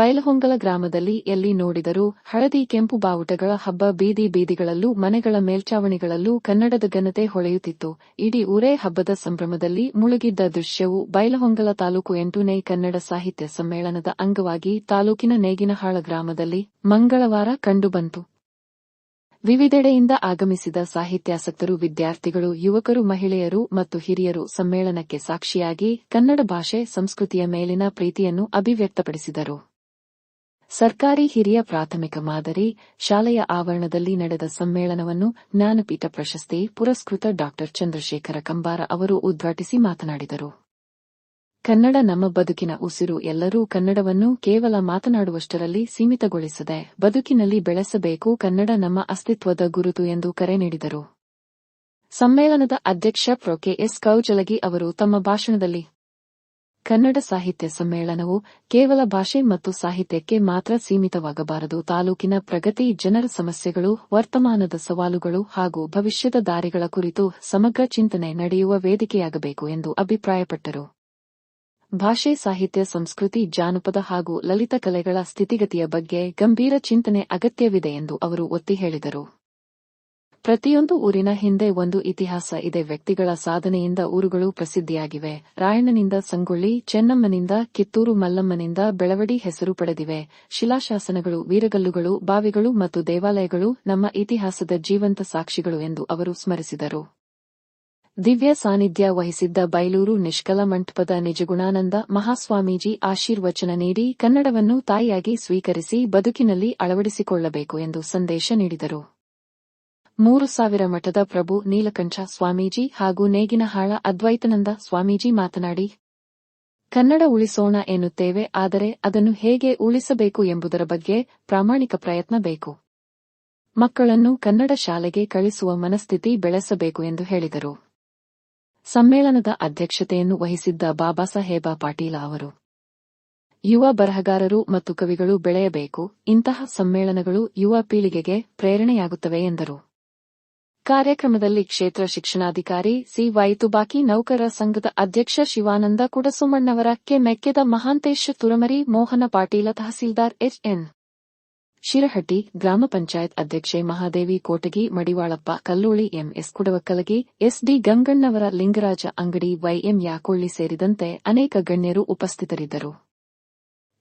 ಬೈಲಹೊಂಗಲ ಗ್ರಾಮದಲ್ಲಿ ಎಲ್ಲಿ ನೋಡಿದರೂ ಹಳದಿ ಕೆಂಪು ಬಾವುಟಗಳ ಹಬ್ಬ ಬೀದಿ ಬೀದಿಗಳಲ್ಲೂ ಮನೆಗಳ ಮೇಲ್ಚಾವಣಿಗಳಲ್ಲೂ ಕನ್ನಡದ ಘನತೆ ಹೊಳೆಯುತ್ತಿತ್ತು. ಇಡೀ ಊರೇ ಹಬ್ಬದ ಸಂಭ್ರಮದಲ್ಲಿ ಮುಳುಗಿದ್ದ ದೃಶ್ಯವು ಬೈಲಹೊಂಗಲ ತಾಲೂಕು ಎಂಟನೇ ಕನ್ನಡ ಸಾಹಿತ್ಯ ಸಮ್ಮೇಳನದ ಅಂಗವಾಗಿ ತಾಲೂಕಿನ ನೇಗಿನಹಾಳ ಗ್ರಾಮದಲ್ಲಿ ಮಂಗಳವಾರ ಕಂಡುಬಂತು. ವಿವಿಧೆಡೆಯಿಂದ ಆಗಮಿಸಿದ ಸಾಹಿತ್ಯಾಸಕ್ತರು, ವಿದ್ಯಾರ್ಥಿಗಳು, ಯುವಕರು, ಮಹಿಳೆಯರು ಮತ್ತು ಹಿರಿಯರು ಸಮ್ಮೇಳನಕ್ಕೆ ಸಾಕ್ಷಿಯಾಗಿ ಕನ್ನಡ ಭಾಷೆ, ಸಂಸ್ಕೃತಿಯ ಮೇಲಿನ ಪ್ರೀತಿಯನ್ನು ಅಭಿವ್ಯಕ್ತಪಡಿಸಿದರು. ಸರ್ಕಾರಿ ಹಿರಿಯ ಪ್ರಾಥಮಿಕ ಮಾದರಿ ಶಾಲೆಯ ಆವರಣದಲ್ಲಿ ನಡೆದ ಸಮ್ಮೇಳನವನ್ನು ಜ್ಞಾನಪೀಠ ಪ್ರಶಸ್ತಿ ಪುರಸ್ಕೃತ ಡಾ. ಚಂದ್ರಶೇಖರ ಕಂಬಾರ ಅವರು ಉದ್ಘಾಟಿಸಿ ಮಾತನಾಡಿದರು. ಕನ್ನಡ ನಮ್ಮ ಬದುಕಿನ ಉಸಿರು ಎಲ್ಲರೂ ಕನ್ನಡವನ್ನು ಕೇವಲ ಮಾತನಾಡುವಷ್ಟರಲ್ಲಿ ಸೀಮಿತಗೊಳಿಸದೆ ಬದುಕಿನಲ್ಲಿ ಬೆಳೆಸಬೇಕು ಕನ್ನಡ ನಮ್ಮ ಅಸ್ತಿತ್ವದ ಗುರುತು ಎಂದು ಕರೆ ನೀಡಿದರು. ಸಮ್ಮೇಳನದ ಅಧ್ಯಕ್ಷ ಪ್ರೊ ಕೆಎಸ್ ಕೌಜಲಗಿ ಅವರು ತಮ್ಮ ಭಾಷಣದಲ್ಲಿ ಕನ್ನಡ ಸಾಹಿತ್ಯ ಸಮ್ಮೇಳನವು ಕೇವಲ ಭಾಷೆ ಮತ್ತು ಸಾಹಿತ್ಯಕ್ಕೆ ಮಾತ್ರ ಸೀಮಿತವಾಗಬಾರದು. ತಾಲೂಕಿನ ಪ್ರಗತಿ, ಜನರ ಸಮಸ್ಯೆಗಳು, ವರ್ತಮಾನದ ಸವಾಲುಗಳು ಹಾಗೂ ಭವಿಷ್ಯದ ದಾರಿಗಳ ಕುರಿತು ಸಮಗ್ರ ಚಿಂತನೆ ನಡೆಯುವ ವೇದಿಕೆಯಾಗಬೇಕು ಎಂದು ಅಭಿಪ್ರಾಯಪಟ್ಟರು. ಭಾಷೆ, ಸಾಹಿತ್ಯ, ಸಂಸ್ಕೃತಿ, ಜಾನಪದ ಹಾಗೂ ಲಲಿತ ಕಲೆಗಳ ಸ್ಥಿತಿಗತಿಯ ಬಗ್ಗೆ ಗಂಭೀರ ಚಿಂತನೆ ಅಗತ್ಯವಿದೆ ಎಂದು ಅವರು ಒತ್ತಿ ಹೇಳಿದರು. ಪ್ರತಿಯೊಂದು ಊರಿನ ಹಿಂದೆ ಒಂದು ಇತಿಹಾಸ ಇದೆ. ವ್ಯಕ್ತಿಗಳ ಸಾಧನೆಯಿಂದ ಊರುಗಳು ಪ್ರಸಿದ್ಧಿಯಾಗಿವೆ. ರಾಯಣ್ಣನಿಂದ ಸಂಗೊಳ್ಳಿ, ಚೆನ್ನಮ್ಮನಿಂದ ಕಿತ್ತೂರು, ಮಲ್ಲಮ್ಮನಿಂದ ಬೆಳವಡಿ ಹೆಸರು ಪಡೆದಿವೆ. ಶಿಲಾಶಾಸನಗಳು, ವೀರಗಲ್ಲುಗಳು, ಬಾವಿಗಳು ಮತ್ತು ದೇವಾಲಯಗಳು ನಮ್ಮ ಇತಿಹಾಸದ ಜೀವಂತ ಸಾಕ್ಷಿಗಳು ಎಂದು ಅವರು ಸ್ಮರಿಸಿದರು. ದಿವ್ಯ ಸಾನ್ನಿಧ್ಯ ವಹಿಸಿದ್ದ ಬೈಲೂರು ನಿಷ್ಕಲ ಮಂಟಪದ ನಿಜಗುಣಾನಂದ ಮಹಾಸ್ವಾಮೀಜಿ ಆಶೀರ್ವಚನ ನೀಡಿ ಕನ್ನಡವನ್ನು ತಾಯಿಯಾಗಿ ಸ್ವೀಕರಿಸಿ ಬದುಕಿನಲ್ಲಿ ಅಳವಡಿಸಿಕೊಳ್ಳಬೇಕು ಎಂದು ಸಂದೇಶ ನೀಡಿದರು. ಮೂರು ಸಾವಿರ ಮಠದ ಪ್ರಭು ನೀಲಕಂಠ ಸ್ವಾಮೀಜಿ ಹಾಗೂ ನೇಗಿನಹಾಳ ಅದ್ವೈತನಂದ ಸ್ವಾಮೀಜಿ ಮಾತನಾಡಿ, ಕನ್ನಡ ಉಳಿಸೋಣ ಎನ್ನುತ್ತೇವೆ, ಆದರೆ ಅದನ್ನು ಹೇಗೆ ಉಳಿಸಬೇಕು ಎಂಬುದರ ಬಗ್ಗೆ ಪ್ರಾಮಾಣಿಕ ಪ್ರಯತ್ನ ಬೇಕು. ಮಕ್ಕಳನ್ನು ಕನ್ನಡ ಶಾಲೆಗೆ ಕಳಿಸುವ ಮನಸ್ಥಿತಿ ಬೆಳೆಸಬೇಕು ಎಂದು ಹೇಳಿದರು. ಸಮ್ಮೇಳನದ ಅಧ್ಯಕ್ಷತೆಯನ್ನು ವಹಿಸಿದ್ದ ಬಾಬಾ ಸಾಹೇಬ ಪಾಟೀಲ ಅವರು, ಯುವ ಬರಹಗಾರರು ಮತ್ತು ಕವಿಗಳು ಬೆಳೆಯಬೇಕು, ಇಂತಹ ಸಮ್ಮೇಳನಗಳು ಯುವ ಪೀಳಿಗೆಗೆ ಪ್ರೇರಣೆಯಾಗುತ್ತವೆ ಎಂದರು. ಕಾರ್ಯಕ್ರಮದಲ್ಲಿ ಕ್ಷೇತ್ರ ಶಿಕ್ಷಣಾಧಿಕಾರಿ ಸಿ ವೈತುಬಾಕಿ, ನೌಕರ ಸಂಘದ ಅಧ್ಯಕ್ಷ ಶಿವಾನಂದ ಕುಡಸುಮಣ್ಣವರ ಕೆ ಮೆಕ್ಕೆದ ಮಹಾಂತೇಶ ತುರಮರಿ, ಮೋಹನ ಪಾಟೀಲ ತಹಸೀಲ್ದಾರ್ ಎಚ್ಎನ್ ಶಿರಹಟ್ಟಿ ಗ್ರಾಮ ಪಂಚಾಯತ್ ಅಧ್ಯಕ್ಷೆ Mahadevi Kotagi, Madivalappa Kalluli M S Kudavakkalagi S D Gangannavar Lingaraj Angadi Y M Yakolli ಸೇರಿದಂತೆ ಅನೇಕ ಗಣ್ಯರು ಉಪಸ್ಥಿತರಿದ್ದರು.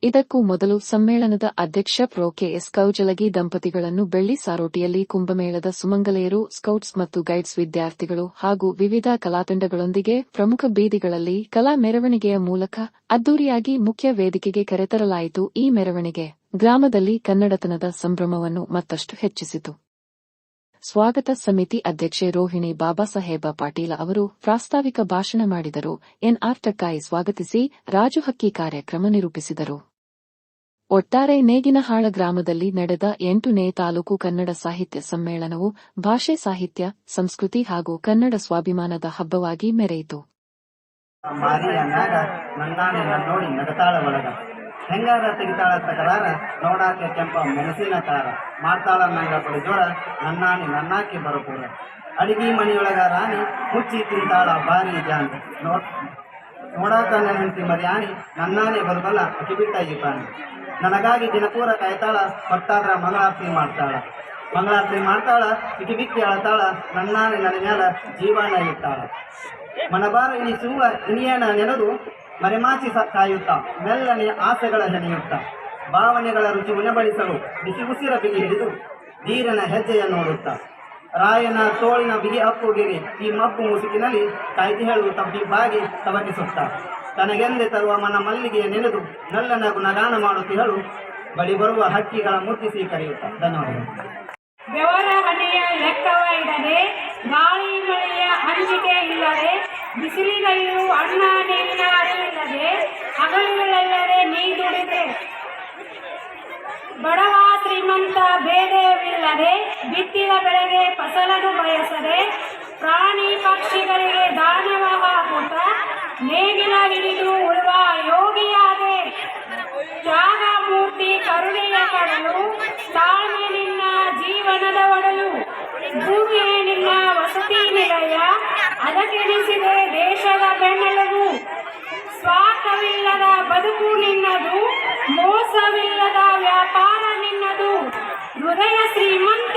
ಇದಕ್ಕೂ ಮೊದಲು ಸಮ್ಮೇಳನದ ಅಧ್ಯಕ್ಷ ಪ್ರೊ ಕೆಎಸ್ ಕೌಜಲಗಿ ದಂಪತಿಗಳನ್ನು ಬೆಳ್ಳಿ ಸಾರೋಟಿಯಲ್ಲಿ ಕುಂಭಮೇಳದ ಸುಮಂಗಲೆಯರು, ಸ್ಕೌಟ್ಸ್ ಮತ್ತು ಗೈಡ್ಸ್ ವಿದ್ಯಾರ್ಥಿಗಳು ಹಾಗೂ ವಿವಿಧ ಕಲಾತಂಡಗಳೊಂದಿಗೆ ಪ್ರಮುಖ ಬೀದಿಗಳಲ್ಲಿ ಕಲಾ ಮೆರವಣಿಗೆಯ ಮೂಲಕ ಅದ್ದೂರಿಯಾಗಿ ಮುಖ್ಯ ವೇದಿಕೆಗೆ ಕರೆತರಲಾಯಿತು. ಈ ಮೆರವಣಿಗೆ ಗ್ರಾಮದಲ್ಲಿ ಕನ್ನಡತನದ ಸಂಭ್ರಮವನ್ನು ಮತ್ತಷ್ಟು ಹೆಚ್ಚಿಸಿತು. ಸ್ವಾಗತ ಸಮಿತಿ ಅಧ್ಯಕ್ಷೆ ರೋಹಿಣಿ ಬಾಬಾಸಾಹೇಬ ಪಾಟೀಲ ಅವರು ಪ್ರಾಸ್ತಾವಿಕ ಭಾಷಣ ಮಾಡಿದರು. ಎನ್ಆರ್ ಟಕ್ಕಾಯಿ ಸ್ವಾಗತಿಸಿ ರಾಜುಹಕ್ಕಿ ಕಾರ್ಯಕ್ರಮ ನಿರೂಪಿಸಿದರು. ಒಟ್ಟಾರೆ ನೇಗಿನಹಾಳ ಗ್ರಾಮದಲ್ಲಿ ನಡೆದ ಎಂಟನೇ ತಾಲೂಕು ಕನ್ನಡ ಸಾಹಿತ್ಯ ಸಮ್ಮೇಳನವು ಭಾಷೆ ಸಾಹಿತ್ಯ, ಸಂಸ್ಕೃತಿ ಹಾಗೂ ಕನ್ನಡ ಸ್ವಾಭಿಮಾನದ ಹಬ್ಬವಾಗಿ ಮೆರೆಯಿತು. ಹೆಂಗಾರ ತೆಗಿತಾಳ ತಕರಾರ ನೋಡಾಕೆ ಕೆಂಪ ಮೆಣಸಿನ ತಾರ. ಮಾಡ್ತಾಳ ನಂಗ ಜೋರ, ನನ್ನಾನಿ ನನ್ನಾಕಿ ಬರಪೂರ. ಅಡಿಗೆ ಮನೆಯೊಳಗ ರಾಣಿ ಹುಚ್ಚಿ ತಿಂತಾಳ ಬಾರಿ ಜಾನ್. ನೋಡ್ ನೋಡಾಕ ಹೆಂಡತಿ ಮರ್ಯಾಣಿ, ನನ್ನಾನೆ ಬರಬಲ್ಲ ಅಕ್ಕಿ ಬಿಟ್ಟ ಈ ಪ್ರಾಣಿ ನನಗಾಗಿ ದಿನಪೂರ ಕಾಯ್ತಾಳ, ಭಕ್ತಾದ್ರ ಮಂಗಳಾರತಿ ಮಾಡ್ತಾಳ. ಮಂಗಳಾರತಿ ಮಾಡ್ತಾಳ ಇಟ್ಟು ಬಿಕ್ಕಿ ಅಳತಾಳ, ನನ್ನಾನೆ ನನ್ನ ಮ್ಯಾಲ ಜೀವನ ಇಟ್ಟಾಳ. ಮನಬಾರ ಇನಿಸುವ ಇನಿಯನ ನೆನೆದು ಮರೆಮಾಚಿ ಕಾಯುತ್ತಾ, ಮೆಲ್ಲನೆ ಆಸೆಗಳ ನೆನೆಯುತ್ತ ಭಾವನೆಗಳ ರುಚಿ ಉಣಬಡಿಸಲು ಬಿಸಿ ಉಸಿರ ಬಿಗಿ ಹಿಡಿದು ಧೀರನ ಹೆಜ್ಜೆಯ ನೋಡುತ್ತ. ರಾಯನ ತೋಳಿನ ಬಿಗಿ ಅಪ್ಪುಗಿರಿ ಈ ಮಬ್ಬು ಮುಸುಕಿನಲ್ಲಿ ಕಾಯ್ದೆ ಹೇಳುವ ತಬ್ಬಿಬ್ಬಾಗಿ ತವಕಿಸುತ್ತ. ತನಗೆಂದೆ ತರುವ ಮನ ಮಲ್ಲಿಗೆಯ ನೆನೆದು ನಲ್ಲನಗು ನಗಾನ ಮಾಡುತ್ತಿಹಳು ಬಳಿ ಬರುವ ಹಕ್ಕಿಗಳ ಮುತ್ತಿಸಿ ಕರೆಯುತ್ತ ಧನ್ಯವಾದಗಳು. ಬೆವರ ಹಣೆಯ ಲೆಕ್ಕವ ಇಡದೆ, ಗಾಳಿ ಮಳೆಯ ಹಂಚಿಕೆ ಇಲ್ಲದೆ ಬಿಸಿಲಿನಲ್ಲೂ ಅಣ್ಣ ನೀರಿನ ಅರಿವಿಲ್ಲದೆ ಹಗಲುಗಳೆಲ್ಲದೆ ನೀ ದುಡಿದೆ ಬಡವ ಶ್ರೀಮಂತ ಭೇದವಿಲ್ಲದೆ, ಬಿತ್ತಿದ ಬೆಳೆಗೆ ಫಸಲನ್ನು ಬಯಸದೆ, ಪ್ರಾಣಿ ಪಕ್ಷಿಗಳಿಗೆ ಹಿಡಿದು ಉಳುವ ಯೋಗಿಯಾದೆ. ತ್ಯಾಗ ಮೂರ್ತಿ ಕರುಣೆಯ ಕಡಲು, ತಾಳ್ಮೆ ನಿನ್ನ ಜೀವನದ ಒಡಲು, ಭೂಮಿಯೇ ನಿನ್ನ ವಸತಿ ನಿಲಯ ಅದಕ್ಕೆನಿಸಿದೆ ದೇಶದ ಬೆನ್ನೆಲುಬು. ಸ್ವಾರ್ಥವಿಲ್ಲದ ಬದುಕು ನಿನ್ನದು, ಮೋಸವಿಲ್ಲದ ವ್ಯಾಪಾರ ನಿನ್ನದು. ಹೃದಯ ಶ್ರೀಮಂತ